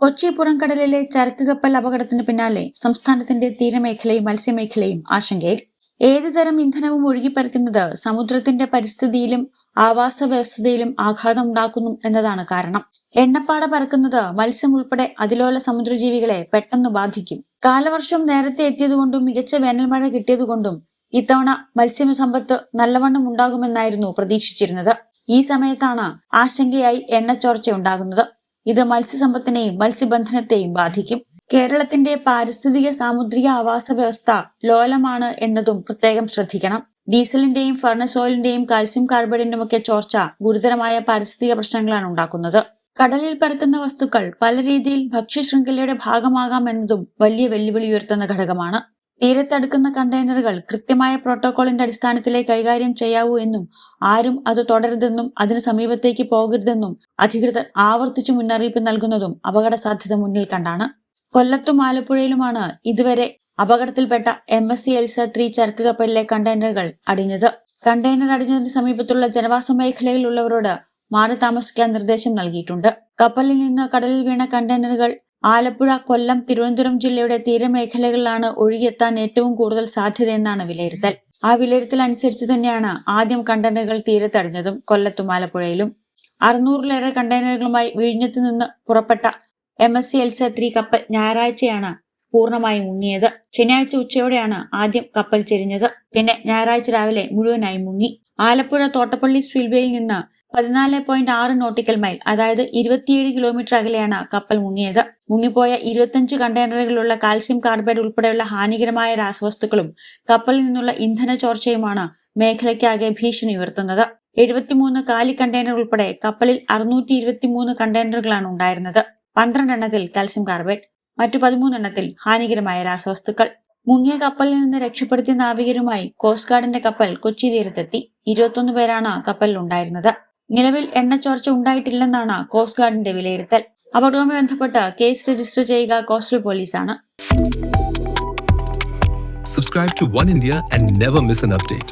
കൊച്ചി പുറംകടലിലെ ചരക്ക് കപ്പൽ അപകടത്തിന് പിന്നാലെ സംസ്ഥാനത്തിന്റെ തീരമേഖലയും മത്സ്യമേഖലയും ആശങ്കയിൽ. ഏതുതരം ഇന്ധനവും ഒഴുകിപ്പരക്കുന്നത് സമുദ്രത്തിന്റെ പരിസ്ഥിതിയിലും ആവാസ വ്യവസ്ഥയിലും ആഘാതം ഉണ്ടാക്കുന്നു എന്നതാണ് കാരണം. എണ്ണപ്പാട പറക്കുന്നത് മത്സ്യം ഉൾപ്പെടെ അതിലോല സമുദ്രജീവികളെ പെട്ടെന്ന് ബാധിക്കും. കാലവർഷം നേരത്തെ എത്തിയതുകൊണ്ടും മികച്ച വേനൽമഴ കിട്ടിയതുകൊണ്ടും ഇത്തവണ മത്സ്യ സമ്പത്ത് നല്ലവണ്ണം ഉണ്ടാകുമെന്നായിരുന്നു പ്രതീക്ഷിച്ചിരുന്നത്. ഈ സമയത്താണ് ആശങ്കയായി എണ്ണച്ചോർച്ച ഉണ്ടാകുന്നത്. ഇത് മത്സ്യസമ്പത്തിനെയും മത്സ്യബന്ധനത്തെയും ബാധിക്കും. കേരളത്തിന്റെ പാരിസ്ഥിതിക സാമുദ്രിക ആവാസ വ്യവസ്ഥ ലോലമാണ് എന്നതും പ്രത്യേകം ശ്രദ്ധിക്കണം. ഡീസലിന്റെയും ഫർണസ് ഓയിലിന്റെയും കാൽസ്യം കാർബൈഡിന്റെയും ഒക്കെ ചോർച്ച ഗുരുതരമായ പാരിസ്ഥിതിക പ്രശ്നങ്ങളാണ് ഉണ്ടാക്കുന്നത്. കടലിൽ പരക്കുന്ന വസ്തുക്കൾ പല രീതിയിൽ ഭക്ഷ്യശൃംഖലയുടെ ഭാഗമാകാം എന്നതും വലിയ വെല്ലുവിളി ഉയർത്തുന്ന ഘടകമാണ്. തീരത്തടുക്കുന്ന കണ്ടെയ്നറുകൾ കൃത്യമായ പ്രോട്ടോകോളിന്റെ അടിസ്ഥാനത്തിലേ കൈകാര്യം ചെയ്യാവൂ എന്നും ആരും അത് തുടരുതെന്നും അതിന് സമീപത്തേക്ക് പോകരുതെന്നും അധികൃതർ ആവർത്തിച്ചു മുന്നറിയിപ്പ് നൽകുന്നതും അപകട സാധ്യത മുന്നിൽ കണ്ടാണ്. കൊല്ലത്തും ആലപ്പുഴയിലുമാണ് ഇതുവരെ അപകടത്തിൽപ്പെട്ട M S C Elsa three ചരക്ക് കപ്പലിലെ കണ്ടെയ്നറുകൾ അടിഞ്ഞത്. കണ്ടെയ്നർ അടിഞ്ഞതിന് സമീപത്തുള്ള ജനവാസ മേഖലയിലുള്ളവരോട് മാറി താമസിക്കാൻ നിർദ്ദേശം നൽകിയിട്ടുണ്ട്. കപ്പലിൽ നിന്ന് കടലിൽ വീണ കണ്ടെയ്നറുകൾ ആലപ്പുഴ കൊല്ലം തിരുവനന്തപുരം ജില്ലയുടെ തീരമേഖലകളിലാണ് ഒഴുകിയെത്താൻ ഏറ്റവും കൂടുതൽ സാധ്യതയെന്നാണ് വിലയിരുത്തൽ. ആ വിലയിരുത്തൽ അനുസരിച്ച് തന്നെയാണ് ആദ്യം കണ്ടെയ്നറുകൾ തീരത്തടഞ്ഞതും കൊല്ലത്തും ആലപ്പുഴയിലും. അറുന്നൂറിലേറെ കണ്ടെയ്നറുകളുമായി വിഴിഞ്ഞത്ത് നിന്ന് പുറപ്പെട്ട M S C Elsa three കപ്പൽ ഞായറാഴ്ചയാണ് പൂർണമായി മുങ്ങിയത്. ശനിയാഴ്ച ഉച്ചയോടെയാണ് ആദ്യം കപ്പൽ ചെരിഞ്ഞത്. പിന്നെ ഞായറാഴ്ച രാവിലെ മുഴുവനായി മുങ്ങി. ആലപ്പുഴ തോട്ടപ്പള്ളി സ്പിൽവേയിൽ നിന്ന് പതിനാല് പോയിന്റ് ആറ് നോട്ടിക്കൽ മൈൽ അതായത് ഇരുപത്തിയേഴ് കിലോമീറ്റർ അകലെയാണ് കപ്പൽ മുങ്ങിയത്. മുങ്ങിപ്പോയ ഇരുപത്തിയഞ്ച് കണ്ടെയ്നറുകളിലുള്ള കാൽസ്യം കാർബൈഡ് ഉൾപ്പെടെയുള്ള ഹാനികരമായ രാസവസ്തുക്കളും കപ്പലിൽ നിന്നുള്ള ഇന്ധന ചോർച്ചയുമാണ് മേഖലയ്ക്കാകെ ഭീഷണി ഉയർത്തുന്നത്. എഴുപത്തിമൂന്ന് കാലി കണ്ടെയ്നർ ഉൾപ്പെടെ കപ്പലിൽ അറുന്നൂറ്റി ഇരുപത്തിമൂന്ന് കണ്ടെയ്നറുകളാണ് ഉണ്ടായിരുന്നത്. പന്ത്രണ്ടെണ്ണത്തിൽ കാൽസ്യം കാർബൈഡ് മറ്റു പതിമൂന്നെണ്ണത്തിൽ ഹാനികരമായ രാസവസ്തുക്കൾ. മുങ്ങിയ കപ്പലിൽ നിന്ന് രക്ഷപ്പെടുത്തിയ നാവികരുമായി കോസ്റ്റ് ഗാർഡിന്റെ കപ്പൽ കൊച്ചി തീരത്തെത്തി. ഇരുപത്തൊന്ന് പേരാണ് കപ്പലിൽ ഉണ്ടായിരുന്നത് എണ്ണ ചോർച്ച ഉണ്ടായിട്ടില്ലെന്നാണ് കോസ്റ്റ് ഗാർഡിന്റെ വിലയിരുത്തൽ അപകടവുമായി ബന്ധപ്പെട്ട് കേസ് രജിസ്റ്റർ ചെയ്യുക കോസ്റ്റൽ പോലീസാണ് Subscribe to One India and never miss an update.